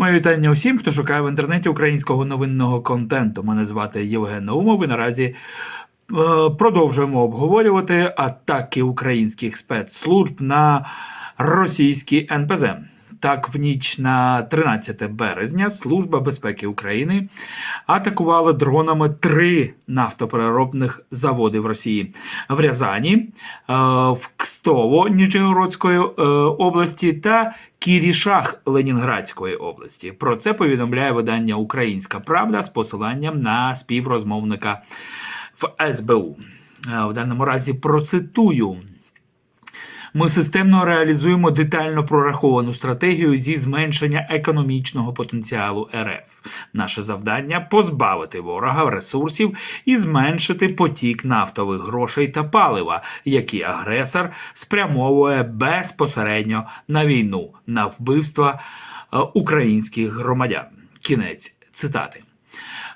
Моє вітання усім, хто шукає в інтернеті українського новинного контенту. Мене звати Євген Наумов і наразі е, продовжуємо обговорювати атаки українських спецслужб на російські НПЗ. Так, в ніч на 13 березня Служба безпеки України атакувала дронами три нафтопереробних заводи в Росії в Рязані, е, в Кстово Нижегородської е, області та Кірішах Ленінградської області. Про це повідомляє видання Українська Правда з посиланням на співрозмовника в СБУ. Е, В даному разі процитую. Ми системно реалізуємо детально прораховану стратегію зі зменшення економічного потенціалу РФ. Наше завдання позбавити ворога ресурсів і зменшити потік нафтових грошей та палива, які агресор спрямовує безпосередньо на війну, на вбивства е, українських громадян. Кінець цитати.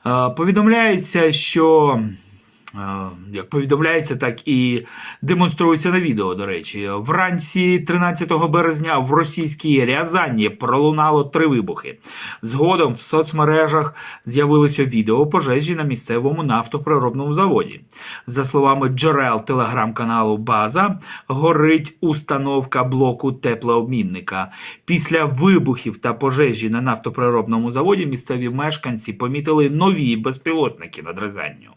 Е, Повідомляється, що як повідомляється, так і демонструється на відео. До речі, вранці 13 березня в російській Рязані пролунало три вибухи. Згодом в соцмережах з'явилося відео пожежі на місцевому нафтопереробному заводі. За словами джерел телеграм-каналу База, горить установка блоку теплообмінника. Після вибухів та пожежі на нафтопереробному заводі місцеві мешканці помітили нові безпілотники над Рязанню.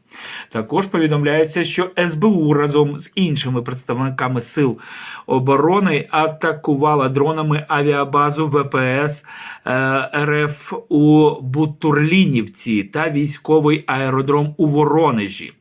Також повідомляється, що СБУ разом з іншими представниками сил оборони атакувала дронами авіабазу ВПС е, РФ у Бутурлінівці та військовий аеродром у Воронежі.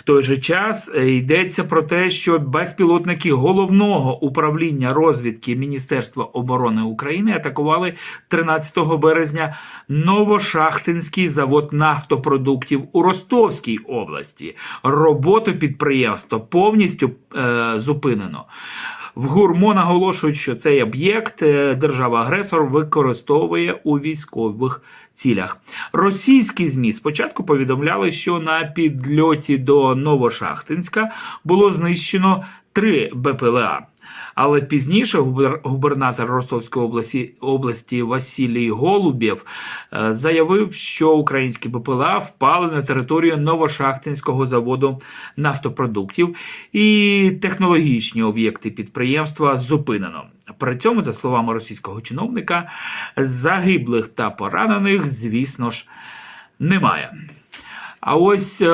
В той же час е, йдеться про те, що безпілотники головного управління розвідки Міністерства оборони України атакували 13 березня Новошахтинський завод нафтопродуктів у Ростовській області. Роботу підприємства повністю е, зупинено. В ГУРМО наголошують, що цей об'єкт е, держава-агресор використовує у військових цілях. Російські ЗМІ спочатку повідомляли, що на підльоті до Новошахтинська було знищено три БПЛА. Але пізніше губер- губернатор Ростовської області, області Василій Голубєв е, заявив, що українські БПЛА впали на територію Новошахтинського заводу нафтопродуктів і технологічні об'єкти підприємства зупинено. При цьому, за словами російського чиновника, загиблих та поранених, звісно ж, немає. А ось е,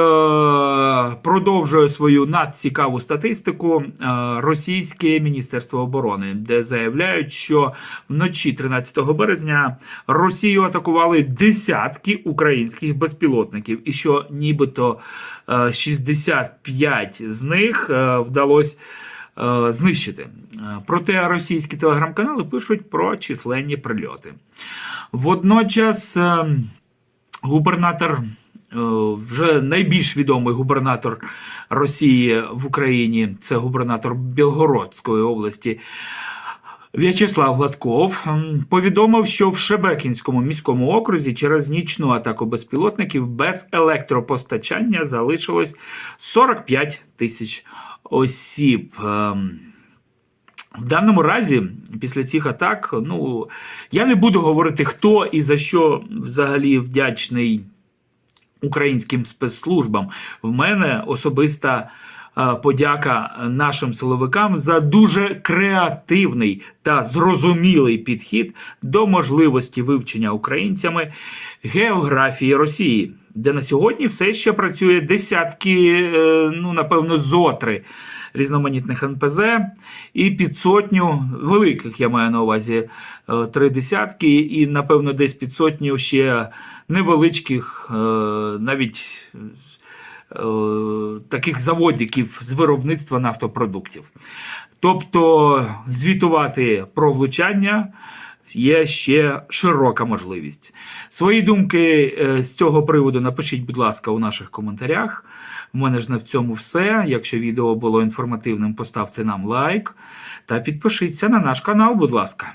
продовжує свою надцікаву статистику е, російське міністерство оборони, де заявляють, що вночі 13 березня Росію атакували десятки українських безпілотників, і що нібито е, 65 з них е, вдалося е, знищити. Е, Проте російські телеграм-канали пишуть про численні прильоти. Водночас. е, Губернатор, вже найбільш відомий губернатор Росії в Україні, це губернатор Білгородської області. В'ячеслав Гладков повідомив, що в Шебекінському міському окрузі через нічну атаку безпілотників без електропостачання залишилось 45 тисяч осіб. Ем, в даному разі, після цих атак, ну я не буду говорити, хто і за що взагалі вдячний українським спецслужбам. В мене особиста е, подяка нашим силовикам за дуже креативний та зрозумілий підхід до можливості вивчення українцями географії Росії, де на сьогодні все ще працює десятки, е, ну напевно, зотри різноманітних НПЗ і під сотню великих, я маю на увазі е, три десятки, і напевно десь під сотню ще невеличких, е, навіть е, таких заводиків з виробництва нафтопродуктів. Тобто звітувати про влучання. Є ще широка можливість. Свої думки е, з цього приводу напишіть, будь ласка, у наших коментарях. У мене ж на цьому все. Якщо відео було інформативним, поставте нам лайк та підпишіться на наш канал, будь ласка.